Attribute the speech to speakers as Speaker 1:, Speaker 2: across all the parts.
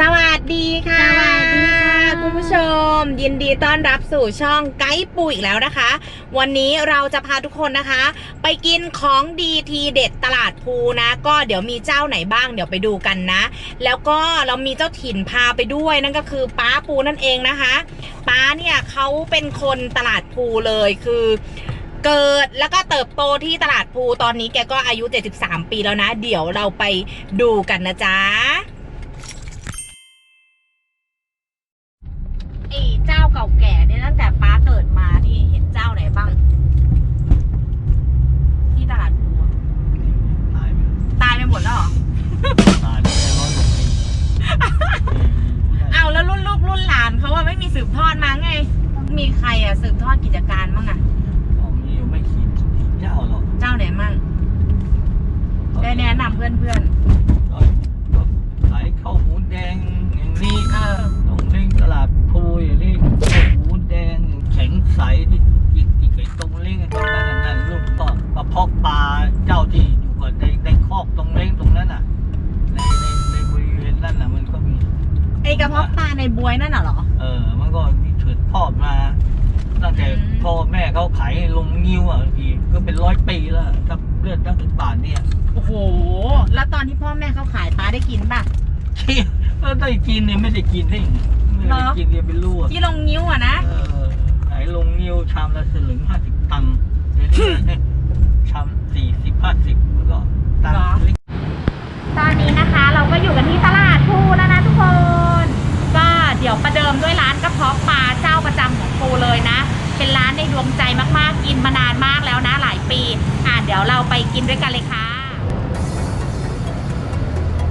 Speaker 1: สวัสดีค่ะ
Speaker 2: สวัสดีค่ะ
Speaker 1: คุณผู้ชม ยินดีต้อนรับสู่ช่องไกด์ปูอีกแล้วนะคะ วันนี้เราจะพาทุกคนนะคะ ไปกินของดีทีเด็ดตลาดภูนะ ก็เดี๋ยวมีเจ้าไหนบ้างเดี๋ยวไปดูกันนะ แล้วก็เรามีเจ้าถิ่นพาไปด้วยนั่นก็คือป้าปูนั่นเองนะคะป้าเนี่ยเขาเป็นคนตลาดภูเลยคือเกิดแล้วก็เติบโตที่ตลาดภูตอนนี้แกก็อายุ 73 ปีแล้วนะ เดี๋ยวเราไปดูกันนะจ๊ะ ไอ้ เจ้าเก่าแก่เนี่ยตั้งแต่ป้าเกิดมานี่เห็นเจ้าไหนบ้าง ที่ตลาดภูอะ
Speaker 3: ตายไป
Speaker 1: ตายไปหมดแล้วเหรอ
Speaker 3: ตายไปแล้วร้อยกว่าปี
Speaker 1: เอาแล้วรุ่นลูกรุ่นหลานเขาว่าไม่มีสืบทอดมาไง มีใครอะสืบทอดกิจการบ้างอะ
Speaker 3: ก็มีอยู่ไม่ขีดเจ้าหรอก
Speaker 1: เจ้าไหนมั่งได้แนะนำเพื่อน
Speaker 3: บว
Speaker 1: ยนั่นน่ะเหรอ
Speaker 3: เออ มันก็มีถือทอดมา ตั้งแต่
Speaker 1: อืม
Speaker 3: พ่อแม่เขาขายลงนิ้วอะพี่ก็เป็นร้อยปีแล้วถ้าเลือดตั้งถึงป่านเนี่ย
Speaker 1: โอ้โห แล้วตอนที่พ่อแม่เขาขายปลาได้กินป่ะ
Speaker 3: ที่ก็ได้กินเนี่ยไม่ได้กินได้ยังไงไม่
Speaker 1: เหร
Speaker 3: ได้
Speaker 1: อ
Speaker 3: กินเนี่ยเป็นลูก
Speaker 1: ที่ลงนิ้วอะนะ
Speaker 3: เออขายลงนิ้วชามละสลึงห้าสิบตังค์เดี๋ยวนี้ชามสี่สิบห้าสิบแล้วก็ตัง
Speaker 1: เหรอ
Speaker 3: ค์เล็ก
Speaker 1: ตอนนี้นะคะ เราก็อยู่กันที่ตลาดภูแล้วนะทุกคน ก็เดี๋ยว ประเดิมด้วยร้านกระเพาะปลาเจ้าประจำของภูเลยนะ เป็นร้านในดวงใจมากๆ กินมานานมากแล้วนะหลายปี อะเดี๋ยวเราไปกินด้วยกันเลยค่ะ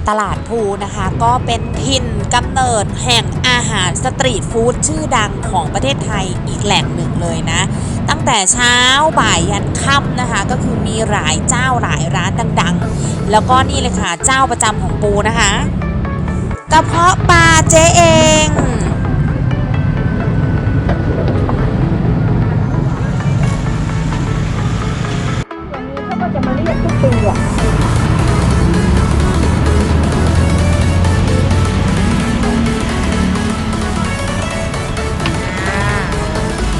Speaker 2: ตลาดภูนะคะก็เป็นถิ่นกำเนิดแห่งอาหารสตรีทฟู้ดชื่อดังของประเทศไทยอีกแหล่งหนึ่งเลยนะ ตั้งแต่เช้าบ่ายยันค่ำนะคะ ก็คือมีหลายเจ้าหลายร้านดังๆ แล้วก็นี่เลยค่ะเจ้าประจำของปูนะคะกระเพาะปลาเจ๊เอง
Speaker 1: ทุกปีอะ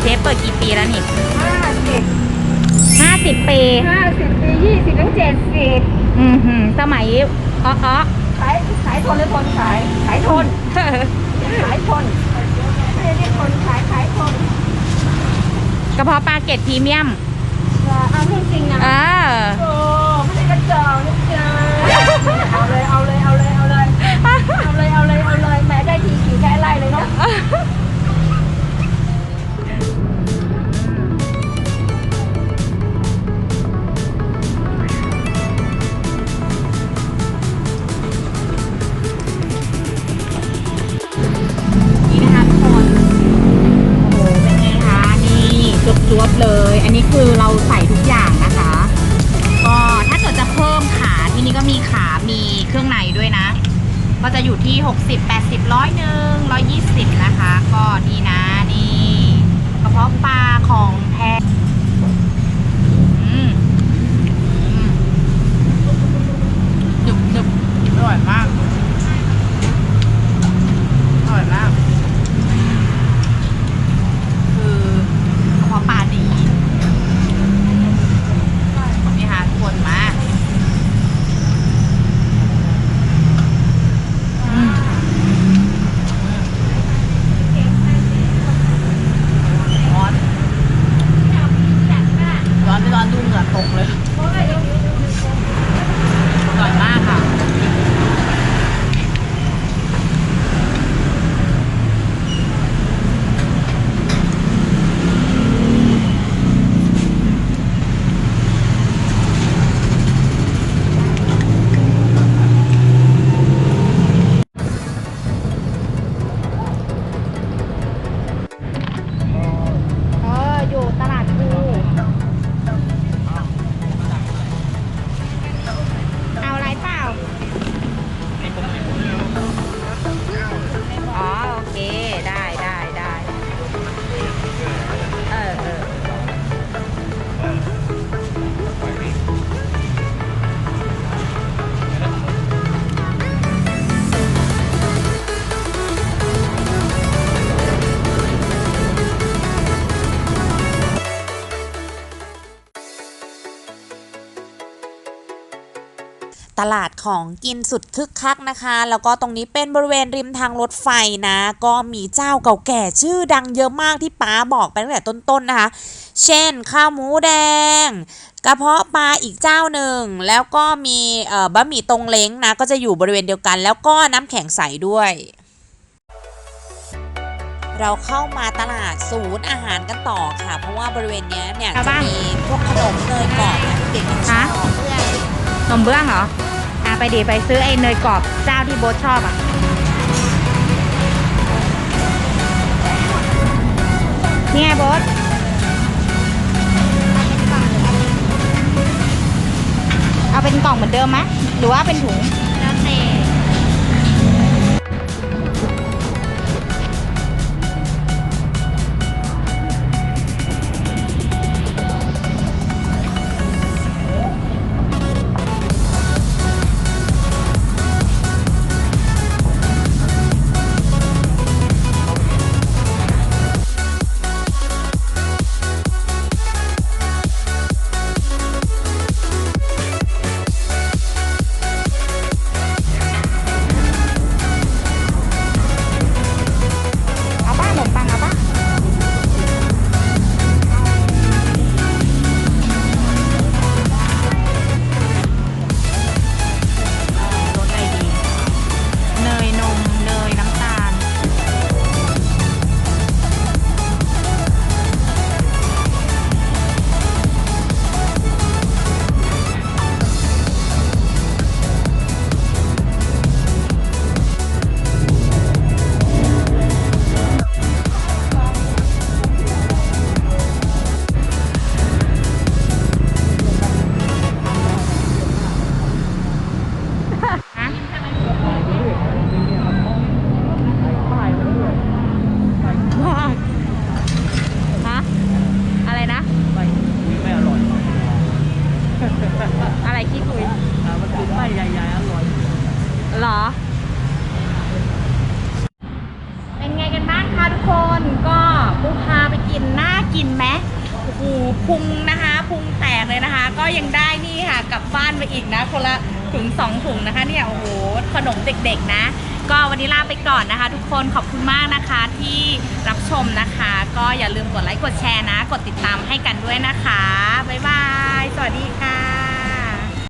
Speaker 1: เชฟเปิดกี่ปีแล้วนี่
Speaker 4: ห้าสิบ
Speaker 1: ห้าสิบปี
Speaker 4: ห้าสิบปียี่สิบถึงเจ็ดสิบ
Speaker 1: อือหือสมัยอ้ออ้อ
Speaker 4: ขายขายทนหรือคนขาย ขายทน ขายทนไม่ได้เรียกคนขายขายทน
Speaker 1: กระเพาะปลาเกรดพรีเมียม
Speaker 4: อย่าเอาเรื่องจริงนะ
Speaker 1: เออ
Speaker 4: โอ้ จะอยู่ที่
Speaker 1: 60 80ร้อยหนึ่งร้อยยี่สิบนะคะ ก็นี่นะนี่กระเพาะปลาของแท้ ตลาด
Speaker 2: ของกินสุดคึกคักนะคะ แล้วก็ตรงนี้เป็นบริเวณริมทางรถไฟนะ ก็มีเจ้าเก่าแก่ชื่อดังเยอะมากที่ป้าบอกไปตั้งแต่ต้นๆนะคะ เช่น ข้าวหมูแดง กระเพาะปลาอีกเจ้าหนึ่ง แล้วก็มีบะหมี่ตรงเล้งนะ ก็จะอยู่บริเวณเดียวกัน แล้วก็น้ำแข็งใสด้วยเราเข้ามาตลาดศูนย์อาหารกันต่อค่ะ เพราะว่าบริเวณนี้เนี่ยจะมีพวกขนมเนยกรอบเด็กๆชอบ
Speaker 1: นมเบื้องเหรอ ไปดีไปซื้อไอ้เนยกรอบเจ้าที่โบ๊ทชอบอะนี่ไงโบ๊ทเอาเป็นกล่องเหมือนเดิมไหมหรือว่าเป็นถุง กินไหมโอ้โหพุงนะคะพุงแตกเลยนะคะ ก็ยังได้นี่ค่ะกลับบ้านไปอีกนะคนละถุงสองถุงนะคะเนี่ยโอ้โหขนมเด็กๆนะ ก็วันนี้ลาไปก่อนนะคะ ทุกคนขอบคุณมากนะคะที่รับชมนะคะ ก็อย่าลืมกดไลค์กดแชร์นะ กดติดตามให้กันด้วยนะคะบ๊ายบายสวัสดีค่ะ